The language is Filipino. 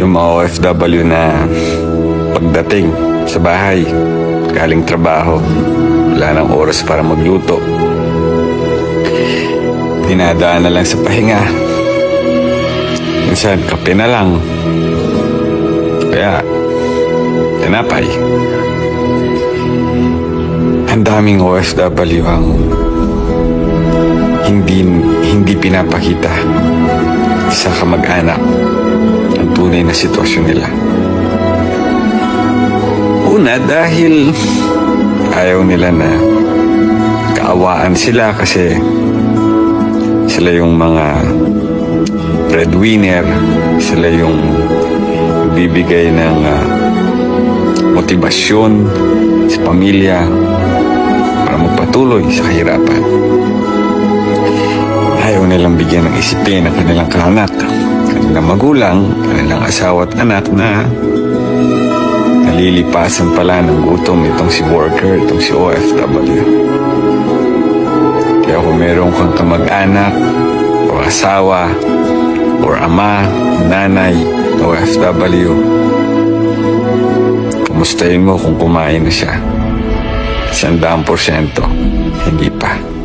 Yung mga OFW na pagdating sa bahay, galing trabaho, wala nang oras para magluto. Dinadaan na lang sa pahinga. Minsan, kape na lang. Kaya, tinapay. Ang daming OFW ang hindi hindi pinapakita sa kamag-anak ang tunay na sitwasyon nila. Una, dahil ayaw nila na kaawaan sila kasi sila yung mga breadwinner, sila yung bibigay ng ah, motibasyon sa pamilya para magpatuloy sa kahirapan. Bigyan ng isipin ang kanilang kaanak, kanilang magulang, kanilang asawa at anak na nalilipasan pala ng gutom itong si worker, itong si OFW. Kaya kung meron kang kamag-anak o asawa or ama, nanay, OFW, kumustahin mo kung kumain na siya. Sandang porsyento, hindi pa.